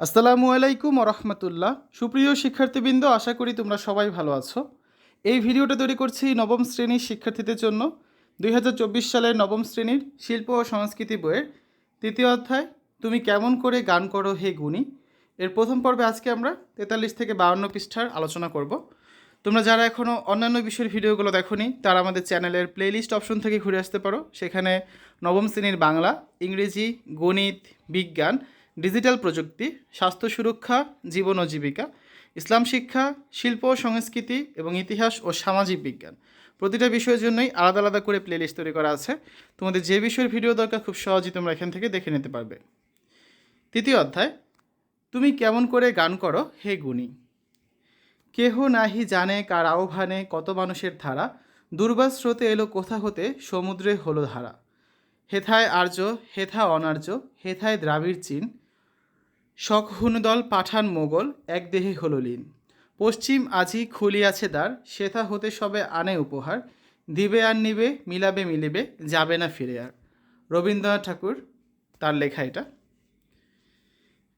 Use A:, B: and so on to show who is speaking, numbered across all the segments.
A: আসসালামু আলাইকুম রহমতুল্লাহ। সুপ্রিয় শিক্ষার্থীবৃন্দ, আশা করি তোমরা সবাই ভালো আছো। এই ভিডিওটা তৈরি করছি নবম শ্রেণির শিক্ষার্থীদের জন্য। দুই হাজার চব্বিশ সালের নবম শ্রেণির শিল্প ও সংস্কৃতি বইয়ের তৃতীয় অধ্যায়, তুমি কেমন করে গান করো হে গুণী? এর প্রথম পর্বে আজকে আমরা তেতাল্লিশ থেকে বাউন্ন পৃষ্ঠার আলোচনা করব। তোমরা যারা এখনও অন্যান্য বিষয়ের ভিডিওগুলো দেখোনি, তারা আমাদের চ্যানেলের প্লেলিস্ট অপশন থেকে ঘুরে আসতে পারো। সেখানে নবম শ্রেণির বাংলা, ইংরেজি, গণিত, বিজ্ঞান ডিজিটাল প্রযুক্তি, স্বাস্থ্য সুরক্ষা, জীবন ও জীবিকা, ইসলাম শিক্ষা, শিল্প সংস্কৃতি এবং ইতিহাস ও সামাজিক বিজ্ঞান। প্রতিটা বিষয়ের জন্যই আলাদা আলাদা করে প্লেলিস্ট তৈরি করা আছে। তোমাদের যে বিষয়ের ভিডিও দরকার খুব সহজেই তোমরা এখান থেকে দেখে নিতে পারবে। তৃতীয় অধ্যায়, তুমি কেমন করে গান করো? হে গুণী। কেহ নাহি জানে কার আহ্বানে কত মানুষের ধারা। দুর্বাস স্রোতে এলো কোথা হতে, সমুদ্রে হলো ধারা। হেথায় আর্য হেথা অনার্য, হেথায় দ্রাবিড় চীন। শকহুনদল পাঠান মোগল এক দেহে হলো লীন পশ্চিম আজি খুলিয়াছে দ্বার, সেথা হতে সবে আনে উপহার, দিবে আর নিবে, মিলাবে মিলিবে, যাবে না ফিরে আর। রবীন্দ্রনাথ ঠাকুর, তার লেখা এটা।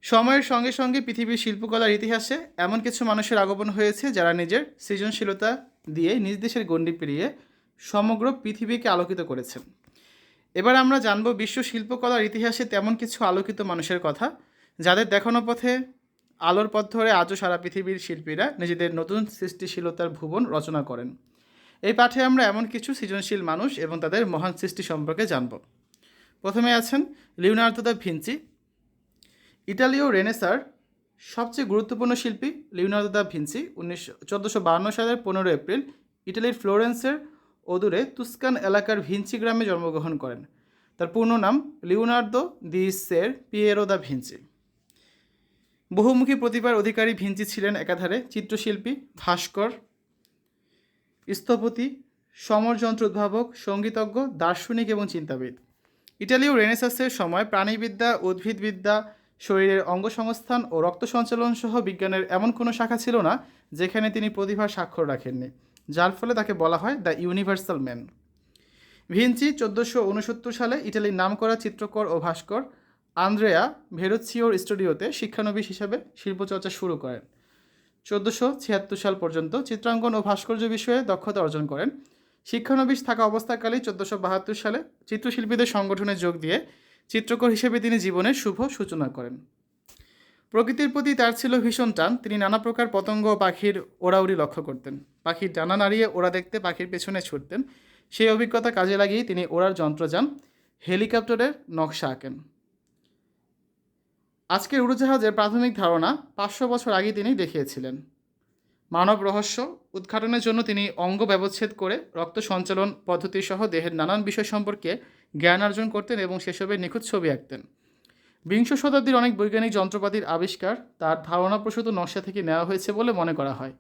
A: সময়ের সঙ্গে সঙ্গে পৃথিবীর শিল্পকলার ইতিহাসে এমন কিছু মানুষের আগমন হয়েছে যারা নিজের সৃজনশীলতা দিয়ে নিজ দেশের গণ্ডি পেরিয়ে সমগ্র পৃথিবীকে আলোকিত করেছেন। এবার আমরা জানব বিশ্ব শিল্পকলার ইতিহাসে তেমন কিছু আলোকিত মানুষের কথা। যাদের দেখানো পথে আলোর পথ ধরে আজও সারা পৃথিবীর শিল্পীরা নিজেদের নতুন সৃষ্টিশীলতার ভুবন রচনা করেন। এই পাঠে আমরা এমন কিছু সৃজনশীল মানুষ এবং তাদের মহান সৃষ্টি সম্পর্কে জানব। প্রথমে আছেন লিওনার্দো দা ভিঞ্চি। ইটালীয় রেনেসার সবচেয়ে গুরুত্বপূর্ণ শিল্পী লিওনার্দো দা ভিঞ্চি উনিশশো চোদ্দোশো বাহান্ন সালের পনেরো এপ্রিল ইটালির ফ্লোরেন্সের অদূরে তুস্কান এলাকার ভিঞ্চি গ্রামে জন্মগ্রহণ করেন। তার পূর্ণ নাম লিওনার্দো দি সের পিয়েরো দা ভিঞ্চি। বহুমুখী প্রতিভার অধিকারী ভিঞ্চি ছিলেন একাধারে চিত্রশিল্পী, ভাস্কর, স্থপতি, সমরযন্ত্র উদ্ভাবক, সঙ্গীতজ্ঞ, দার্শনিক এবং চিন্তাবিদ। ইটালীয় রেনেসাসের সময় প্রাণীবিদ্যা, উদ্ভিদবিদ্যা, শরীরের অঙ্গসংস্থান ও রক্ত সঞ্চালন সহ বিজ্ঞানের এমন কোনো শাখা ছিল না যেখানে তিনি প্রতিভার স্বাক্ষর রাখেননি, যার ফলে তাকে বলা হয় দ্য ইউনিভার্সাল ম্যান। ভিঞ্চি চোদ্দোশো উনসত্তর সালে ইটালির নামকরা চিত্রকর ও ভাস্কর আন্দ্রেয়া ভেরোচিওর স্টুডিওতে শিক্ষানবিশ হিসাবে শিল্পচর্চা শুরু করেন। চোদ্দোশো ছিয়াত্তর সাল পর্যন্ত চিত্রাঙ্কন ও ভাস্কর্য বিষয়ে দক্ষতা অর্জন করেন। শিক্ষানবিশ থাকা অবস্থাকালেই চোদ্দোশো বাহাত্তর সালে চিত্রশিল্পীদের সংগঠনে যোগ দিয়ে চিত্রকর হিসেবে তিনি জীবনের শুভ সূচনা করেন। প্রকৃতির প্রতি তার ছিল ভীষণ টান। তিনি নানা প্রকার পতঙ্গ ও পাখির ওড়াউড়ি লক্ষ্য করতেন। পাখির ডানা নাড়িয়ে ওড়া দেখতে পাখির পেছনে ছুটতেন। সেই অভিজ্ঞতা কাজে লাগিয়ে তিনি ওড়ার যন্ত্রযান হেলিকপ্টারের নকশা আঁকেন। আজকের উড়োজাহাজের প্রাথমিক ধারণা পাঁচশো বছর আগে তিনি দেখিয়েছিলেন। মানব রহস্য উদ্ঘাটনের জন্য তিনি অঙ্গ ব্যবচ্ছেদ করে রক্ত সঞ্চালন পদ্ধতি সহ দেহের নানান বিষয় সম্পর্কে জ্ঞান অর্জন করতেন এবং সেসবের নিখুঁত ছবি আঁকতেন। বিংশ শতাব্দীর অনেক বৈজ্ঞানিক যন্ত্রপাতির আবিষ্কার তার ধারণাপ্রসূত নকশা থেকে নেওয়া হয়েছে বলে মনে করা হয়।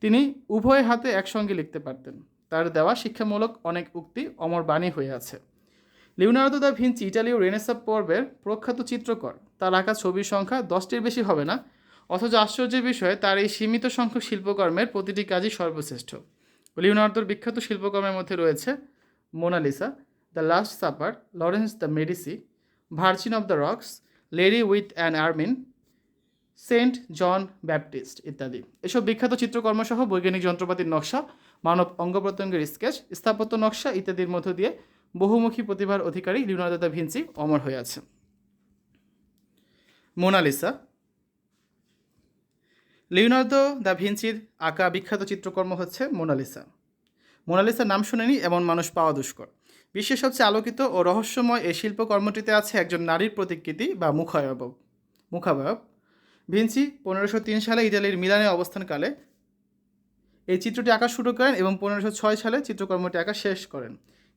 A: তিনি উভয় হাতে একসঙ্গে লিখতে পারতেন। তার দেওয়া শিক্ষামূলক অনেক উক্তি অমর বাণী হয়ে আছে। লিওনার্দো দা ভিঞ্চি ইটালীয় রেনেসাপ পর্বের প্রখ্যাত চিত্রকর। তার আঁকা ছবির সংখ্যা দশটির বেশি হবে না। অথচ আশ্চর্যের বিষয়ে, তার এই সীমিত সংখ্যক শিল্পকর্মের প্রতিটি কাজই সর্বশ্রেষ্ঠ। লিওনার্দোর বিখ্যাত শিল্পকর্মের মধ্যে রয়েছে Mona Lisa, the last supper, Lawrence the Medici, virgin of the rocks lady with an ermine, Saint John Baptist ইত্যাদি। এসব বিখ্যাত চিত্রকর্মসহ বৈজ্ঞানিক যন্ত্রপাতির নকশা, মানব অঙ্গ প্রত্যঙ্গের স্কেচ, স্থাপত্য নকশা ইত্যাদির মধ্য দিয়ে বহুমুখী প্রতিভার অধিকারী লিওনার্দো দা ভিঞ্চি অমর হয়ে আছে মোনালিসা। লিওনার্দো দা ভিঞ্চির আঁকা বিখ্যাত চিত্রকর্ম হচ্ছে মোনালিসা। মোনালিসার নাম শুনেনি, এমন মানুষ পাওয়া দুষ্কর। বিশ্বের সবচেয়ে আলোকিত ও রহস্যময় এই শিল্পকর্মটিতে আছে একজন নারীর প্রতিকৃতি বা মুখাবয়ব মুখাবয়ব। ভিঞ্চি পনেরোশো তিন সালে ইটালির মিলানে অবস্থানকালে এই চিত্রটি আঁকা শুরু করেন এবং পনেরোশো ছয় সালে চিত্রকর্মটি আঁকা শেষ করেন।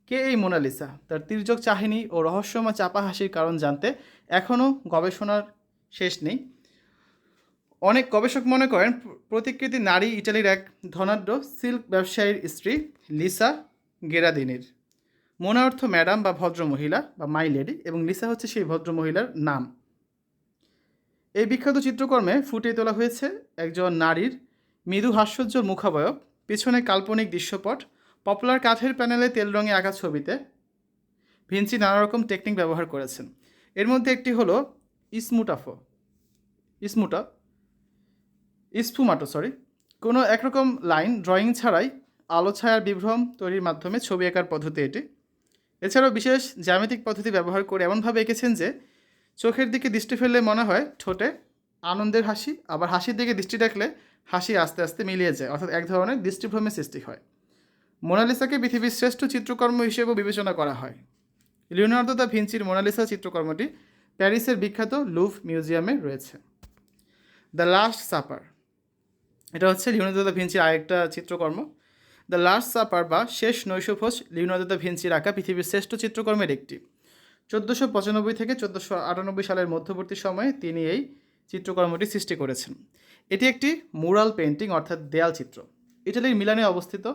A: কে এই মোনালিসা? তার তির্যক চাহিনী ও রহস্যময় চাপা হাসির কারণ জানতে এখনও গবেষণার শেষ নেই। অনেক গবেষক মনে করেন, প্রতিকৃতি নারী ইটালির এক ধনাঢ্য সিল্ক ব্যবসায়ীর স্ত্রী লিসা গেরাদিনির। মোনা অর্থ ম্যাডাম বা ভদ্র মহিলা বা মাই লেডি এবং লিসা হচ্ছে সেই ভদ্র মহিলার নাম। এই বিখ্যাত চিত্রকর্মে ফুটিয়ে তোলা হয়েছে একজন নারীর মৃদু হাস্যোজ্জ্বল মুখাবয়ব, পিছনে কাল্পনিক দৃশ্যপট, পপুলার কাঠের প্যানেলে তেল রঙে আঁকা ছবিতে। ভিঞ্চি নানা রকম টেকনিক ব্যবহার করেছেন। এর মধ্যে একটি হলো ইসমুটাফো। স্মুটা স্ফুমাটো সরি কোনো একরকম লাইন ড্রয়িং ছাড়াই আলো ছায়ার বিভ্রম তৈরির মাধ্যমে ছবি আঁকার পদ্ধতি এটি। এছাড়াও বিশেষ জ্যামিতিক পদ্ধতি ব্যবহার করে এমনভাবে এঁকেছেন যে চোখের দিকে দৃষ্টি ফেললে মনে হয় ঠোঁটে আনন্দের হাসি, আবার হাসির দিকে দৃষ্টি রাখলে হাসি আস্তে আস্তে মিলিয়ে যায়, অর্থাৎ এক ধরনের দৃষ্টিভ্রমের সৃষ্টি হয়। মোনালিসাকে পৃথিবীর শ্রেষ্ঠ চিত্রকর্ম হিসেবেও বিবেচনা করা হয়। লিওনার্দো দা ভিঞ্চির মোনালিসা চিত্রকর্মটি প্যারিসের বিখ্যাত লুভ মিউজিয়ামে রয়েছে। The last supper. এটা হচ্ছে লিওনার্দো দা আরেকটা চিত্রকর্ম। দ্য লাস্ট সাপার বা শেষ নৈশভোজ লিওনার্দো দা ভিঞ্চির আঁকা পৃথিবীর শ্রেষ্ঠ চিত্রকর্মের একটি। চোদ্দোশো পঁচানব্বই থেকে চোদ্দোশো আটানব্বই সালের মধ্যবর্তী সময়ে তিনি এই চিত্রকর্মটি সৃষ্টি করেছেন। এটি একটি মুরাল পেন্টিং অর্থাৎ দেয়াল চিত্র। ইটালির মিলানে অবস্থিত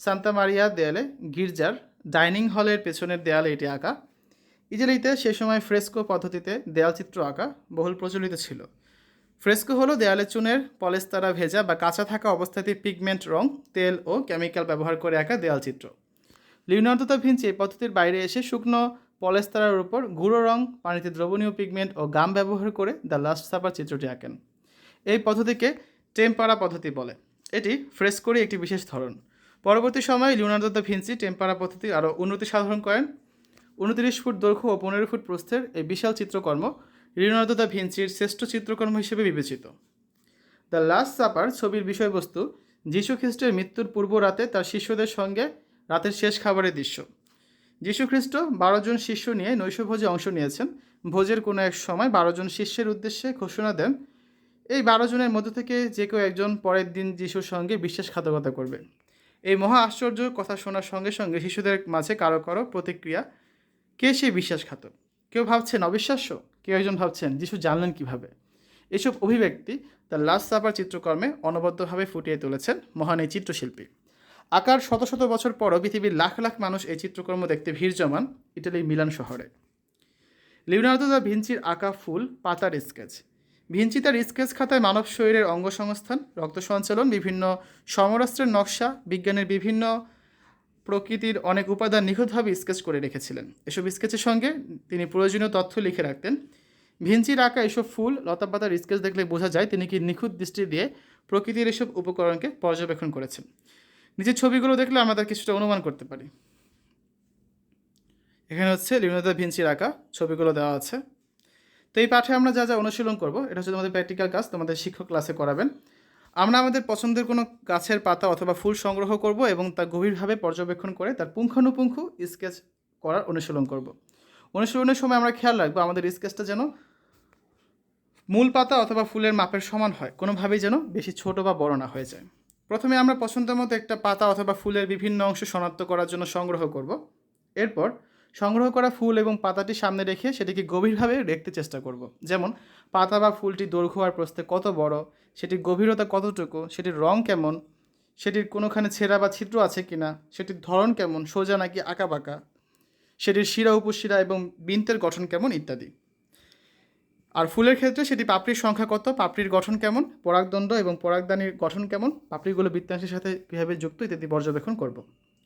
A: সান্তা মারিয়া দেয়ালে গির্জার ডাইনিং হলের পেছনের দেয়ালে এটি আঁকা ইটালিতে সে সময় ফ্রেস্কো পদ্ধতিতে দেয়ালচিত্র আঁকা বহুল প্রচলিত ছিল। ফ্রেস্কো হলো দেয়ালে চুনের পলেস্তারা ভেজা বা কাঁচা থাকা অবস্থাতে পিগমেন্ট রং, তেল ও কেমিক্যাল ব্যবহার করে আঁকা দেয়ালচিত্র লিওনার্দো দা ভিঞ্চি এই পদ্ধতির বাইরে এসে শুকনো পলেস্তারার উপর গুঁড়ো রং, পানিতে দ্রবণীয় পিগমেন্ট ও গাম ব্যবহার করে দ্য লাস্ট সাপার চিত্রটি আঁকেন। এই পদ্ধতিকে টেম্পারা পদ্ধতি বলে। এটি ফ্রেস্কোরই একটি বিশেষ ধরন। পরবর্তী সময়ে লিওনার্দো ভিঞ্চি টেম্পারা পদ্ধতি আরও উন্নতি সাধন করেন। উনত্রিশ ফুট দৈর্ঘ্য ও পনেরো ফুট প্রস্থের এই বিশাল চিত্রকর্ম লিওনার্দো দা ভিঞ্চির শ্রেষ্ঠ চিত্রকর্ম হিসেবে বিবেচিত। দ্য লাস্ট সাপার ছবির বিষয়বস্তু যীশু খ্রিস্টের মৃত্যুর পূর্ব রাতে তার শিষ্যদের সঙ্গে রাতের শেষ খাবারের দৃশ্য। যীশু খ্রিস্ট বারো জন শিষ্য নিয়ে নৈশভোজে অংশ নিয়েছেন। ভোজের কোনো এক সময় বারো জন শিষ্যের উদ্দেশ্যে ঘোষণা দেন, এই বারো জনের মধ্য থেকে যে কেউ একজন পরের দিন যিশুর সঙ্গে বিশ্বাসঘাতকতা করবে। এই মহা আশ্চর্য কথা শোনার সঙ্গে সঙ্গে শিশুদের মাঝে কারও কারও প্রতিক্রিয়া কে সেই বিশ্বাসঘাতক? কেউ ভাবছেন অবিশ্বাস্য? কেউ একজন ভাবছেন যিশু জানলেন কীভাবে? এসব অভিব্যক্তি তার লাস্ট সাপার চিত্রকর্মে অনবদ্যভাবে ফুটিয়ে তুলেছেন মহান এই চিত্রশিল্পী। আকার শত শত বছর পরও পৃথিবীর লাখ লাখ মানুষ এই চিত্রকর্ম দেখতে ভিড় জমান ইটালির মিলান শহরে। লিওনার্দো দা ভিঞ্চির আঁকা ফুল পাতার স্কেচ। ভিঞ্চি তার স্কেচ খাতায় মানব শরীরের অঙ্গ সংস্থান রক্ত সঞ্চালন, বিভিন্ন সমরাস্ত্রের নকশা, বিজ্ঞানের বিভিন্ন প্রকৃতির অনেক উপাদান নিখুঁতভাবে স্কেচ করে রেখেছিলেন। এসব স্কেচের সঙ্গে তিনি প্রয়োজনীয় তথ্য লিখে রাখতেন। ভিঞ্চির আঁকা এসব ফুল, লতাপাতার স্কেচ দেখলে বোঝা যায় তিনি কি নিখুঁত দৃষ্টি দিয়ে প্রকৃতির এসব উপকরণকে পর্যবেক্ষণ করেছেন। নিজের ছবিগুলো দেখলে আমরা তার কিছুটা অনুমান করতে পারি। এখানে হচ্ছে লিওনার্দো দা ভিঞ্চির আঁকা ছবিগুলো দেওয়া আছে। তো এই পাঠে আমরা যা যা অনুশীলন করব, এটা হচ্ছে তোমাদের প্র্যাকটিক্যাল কাজ তোমাদের শিক্ষক ক্লাসে করাবেন। আমরা আমাদের পছন্দের কোনো গাছের পাতা অথবা ফুল সংগ্রহ করব এবং তা গভীরভাবে পর্যবেক্ষণ করে তার পুঙ্খানুপুঙ্খ স্কেচ করার অনুশীলন করব। অনুশীলনের সময় আমরা খেয়াল রাখব আমাদের স্কেচটা যেন মূল পাতা অথবা ফুলের মাপের সমান হয়, কোনোভাবেই যেন বেশি ছোট বা বড় না হয়ে যায়। প্রথমে আমরা পছন্দ মতো একটা পাতা অথবা ফুলের বিভিন্ন অংশ শনাক্ত করার জন্য সংগ্রহ করব। এরপর সংগ্রহ করা ফুল এবং পাতাটি সামনে রেখে সেটিকে গভীরভাবে দেখতে চেষ্টা করব। যেমন, পাতা বা ফুলটি দৈর্ঘ্য আর প্রস্থে কত বড়, সেটির গভীরতা কতটুকু, সেটির রং কেমন, সেটির কোনোখানে ছেঁড়া বা ছিদ্র আছে কিনা, সেটির ধরন কেমন, সোজা নাকি আঁকা বাঁকা সেটির শিরা, উপশিরা এবং বিন্তের গঠন কেমন ইত্যাদি। আর ফুলের ক্ষেত্রে সেটি পাপড়ির সংখ্যা কত, পাপড়ির গঠন কেমন পরাগদণ্ড এবং পরাগদানির গঠন কেমন, পাপড়িগুলো বৃত্তাংশের সাথে কীভাবে যুক্ত ইত্যাদি পর্যবেক্ষণ করব।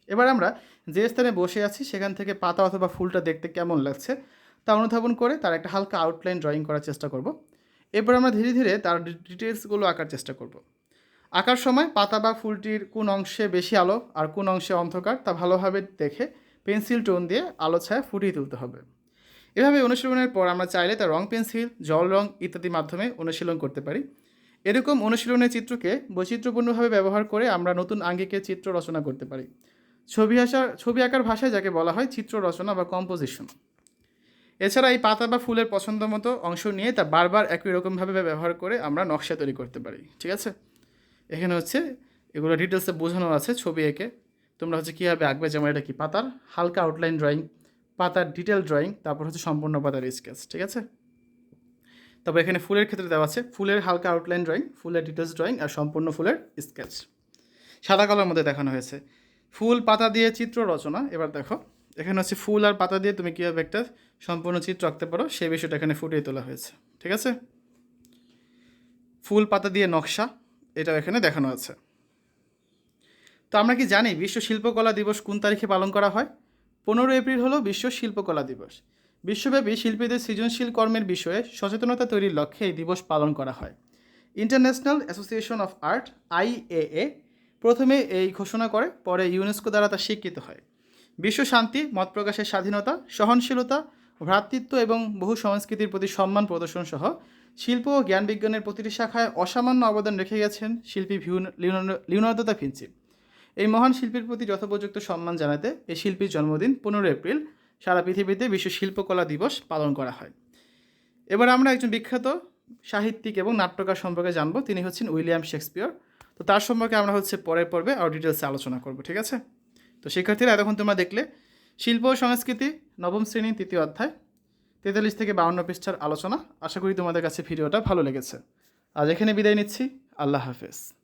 A: এবার আমরা যে স্থানে বসে আছি সেখান থেকে পাতা অথবা ফুলটা দেখতে কেমন লাগছে তা অনুধাবন করে তার একটা হালকা আউটলাইন ড্রয়িং করার চেষ্টা করব। এরপর আমরা ধীরে ধীরে তার ডিটেলসগুলো আঁকার চেষ্টা করব। আঁকার সময় পাতা বা ফুলটির কোন অংশে বেশি আলো আর কোন অংশে অন্ধকার তা ভালোভাবে দেখে পেন্সিল টোন দিয়ে আলো ছায়া ফুটিয়ে তুলতে হবে। এভাবে অনুশীলনের পর আমরা চাইলে তার রং পেন্সিল, জল রং ইত্যাদির মাধ্যমে অনুশীলন করতে পারি। এরকম অনুশীলনের চিত্রকে বৈচিত্র্যপূর্ণভাবে ব্যবহার করে আমরা নতুন আঙ্গিকে চিত্র রচনা করতে পারি। ছবি আঁকার ছবি আঁকার ভাষায় যাকে বলা হয় চিত্র রচনা বা কম্পোজিশন এছাড়া এই পাতা বা ফুলের পছন্দ মতো অংশ নিয়ে তা বারবার একই রকমভাবে ব্যবহার করে আমরা নকশা তৈরি করতে পারি, ঠিক আছে? এখানে হচ্ছে এগুলো ডিটেলসে বোঝানো আছে ছবি এঁকে। তোমরা হচ্ছে কীভাবে আঁকবে, যেমন এটা কি পাতার? হালকা আউটলাইন ড্রয়িং পাতার ডিটেল ড্রয়িং তারপর হচ্ছে সম্পূর্ণ পাতার স্কেচ ঠিক আছে? তবে এখানে ফুলের ক্ষেত্রে দেওয়া আছে ফুলের হালকা আউটলাইন ড্রয়িং ফুলের ডিটেলস ড্রয়িং আর সম্পূর্ণ ফুলের স্কেচ সাদা কালার মধ্যে দেখানো হয়েছে। ফুল পাতা দিয়ে চিত্র রচনা। এবার দেখো, এখানে হচ্ছে ফুল আর পাতা দিয়ে তুমি কীভাবে একটা সম্পূর্ণ চিত্র আঁকতে পারো সেই বিষয়টা এখানে ফুটিয়ে তোলা হয়েছে, ঠিক আছে? ফুল পাতা দিয়ে নকশা, এটাও এখানে দেখানো আছে। তো আমরা কি জানি বিশ্ব শিল্পকলা দিবস কোন তারিখে পালন করা হয়? পনেরো এপ্রিল হলো বিশ্ব শিল্পকলা দিবস। বিশ্বব্যাপী শিল্পীদের সৃজনশীল কর্মের বিষয়ে সচেতনতা তৈরির লক্ষ্যে এই দিবস পালন করা হয়। International association of art IAA প্রথমে এই ঘোষণা করে, পরে ইউনেস্কো দ্বারা তা স্বীকৃত হয়। বিশ্ব শান্তি, মত প্রকাশের স্বাধীনতা, সহনশীলতা, ভ্রাতৃত্ব এবং বহু সংস্কৃতির প্রতি সম্মান প্রদর্শন সহ শিল্প ও জ্ঞান বিজ্ঞানের প্রতিটি শাখায় অসামান্য অবদান রেখে গেছেন শিল্পী লিওনার্দো- দা ভিঞ্চি এই মহান শিল্পীর প্রতি যথোপযুক্ত সম্মান জানাতে এই শিল্পীর জন্মদিন পনেরো এপ্রিল সারা পৃথিবীতে বিশ্ব শিল্পকলা দিবস পালন করা হয়। এবার আমরা একজন বিখ্যাত সাহিত্যিক এবং নাট্যকার সম্পর্কে জানব। তিনি হচ্ছেন উইলিয়াম শেক্সপিয়র। তো তার সম্পর্কে আমরা হচ্ছে পরের পর্বে আরও ডিটেলসে আলোচনা করব, ঠিক আছে? তো শিক্ষার্থীরা, এতক্ষণ তোমরা দেখলে, শিল্প ও সংস্কৃতি, নবম শ্রেণি, তৃতীয় অধ্যায়, তেতাল্লিশ থেকে বাউন্ন পৃষ্ঠার আলোচনা। আশা করি তোমাদের কাছে ভিডিওটা ভালো লেগেছে। আজ এখানে বিদায় নিচ্ছি। আল্লাহ হাফেজ।